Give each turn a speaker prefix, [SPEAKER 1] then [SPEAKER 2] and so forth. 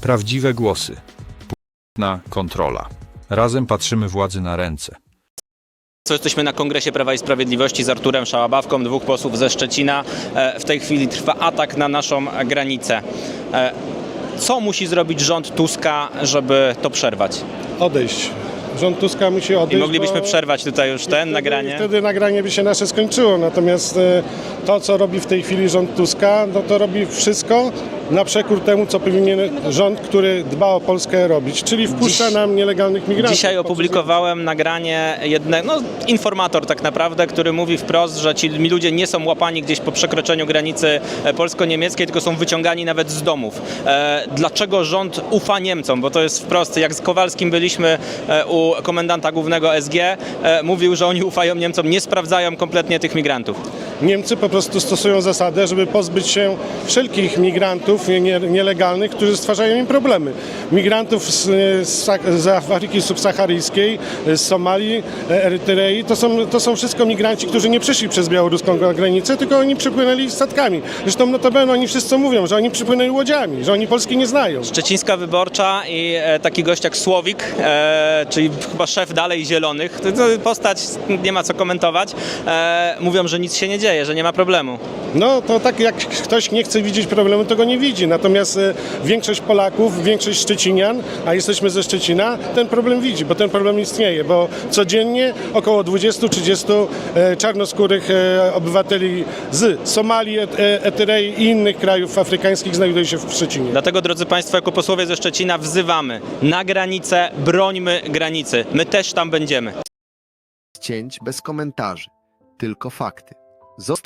[SPEAKER 1] Prawdziwe głosy. Na kontrola. Razem patrzymy władzy na ręce.
[SPEAKER 2] Co jesteśmy na Kongresie Prawa i Sprawiedliwości z Arturem Szałabawką, dwóch posłów ze Szczecina. E, W tej chwili trwa atak na naszą granicę. E, Co musi zrobić rząd Tuska, żeby to przerwać?
[SPEAKER 3] odejść. Rząd Tuska musi odejść.
[SPEAKER 2] I moglibyśmy
[SPEAKER 3] bo
[SPEAKER 2] przerwać tutaj już ten
[SPEAKER 3] wtedy,
[SPEAKER 2] nagranie.
[SPEAKER 3] Wtedy nagranie by się nasze skończyło. Natomiast e, to, co robi w tej chwili rząd Tuska, no to robi wszystko na przekór temu, co powinien rząd, który dba o Polskę robić, czyli wpuszcza
[SPEAKER 2] Dziś-
[SPEAKER 3] nam nielegalnych migrantów.
[SPEAKER 2] Dzisiaj opublikowałem nagranie jednego, no informator tak naprawdę, który mówi wprost, że ci ludzie nie są łapani gdzieś po przekroczeniu granicy e, polsko-niemieckiej, tylko są wyciągani nawet z domów. E, dlaczego rząd ufa Niemcom? Bo to jest wprost, jak z Kowalskim byliśmy e, u komendanta głównego SG, e, mówił, że oni ufają Niemcom, nie sprawdzają kompletnie tych migrantów.
[SPEAKER 3] Niemcy po prostu stosują zasadę, żeby pozbyć się wszelkich migrantów nie, nielegalnych, którzy stwarzają im problemy. Migrantów z, z, Afryki subsaharyjskiej, z Somalii, Erytrei, to są, to są wszystko migranci, którzy nie przyszli przez białoruską granicę, tylko oni przypłynęli statkami. Zresztą notabene oni wszyscy mówią, że oni przypłynęli łodziami, że oni Polski nie znają.
[SPEAKER 2] Szczecińska Wyborcza i e, taki gość jak Słowik, e, czyli chyba szef dalej Zielonych, to, to postać, nie ma co komentować, e, mówią, że nic się nie dzieje, że nie ma problemu.
[SPEAKER 3] No to tak jak ktoś nie chce widzieć problemu, to go nie widzi. Natomiast e, większość Polaków, większość Szczecinian, a jesteśmy ze Szczecina, ten problem widzi, bo ten problem istnieje, bo codziennie około 20-30 e, czarnoskórych e, obywateli z Somalii, Et- e, Eterei i innych krajów afrykańskich znajduje się w Szczecinie.
[SPEAKER 2] Dlatego, drodzy Państwo, jako posłowie ze Szczecina wzywamy na granicę, brońmy granicy. My też tam będziemy.
[SPEAKER 4] cięć bez komentarzy, tylko fakty. ゾ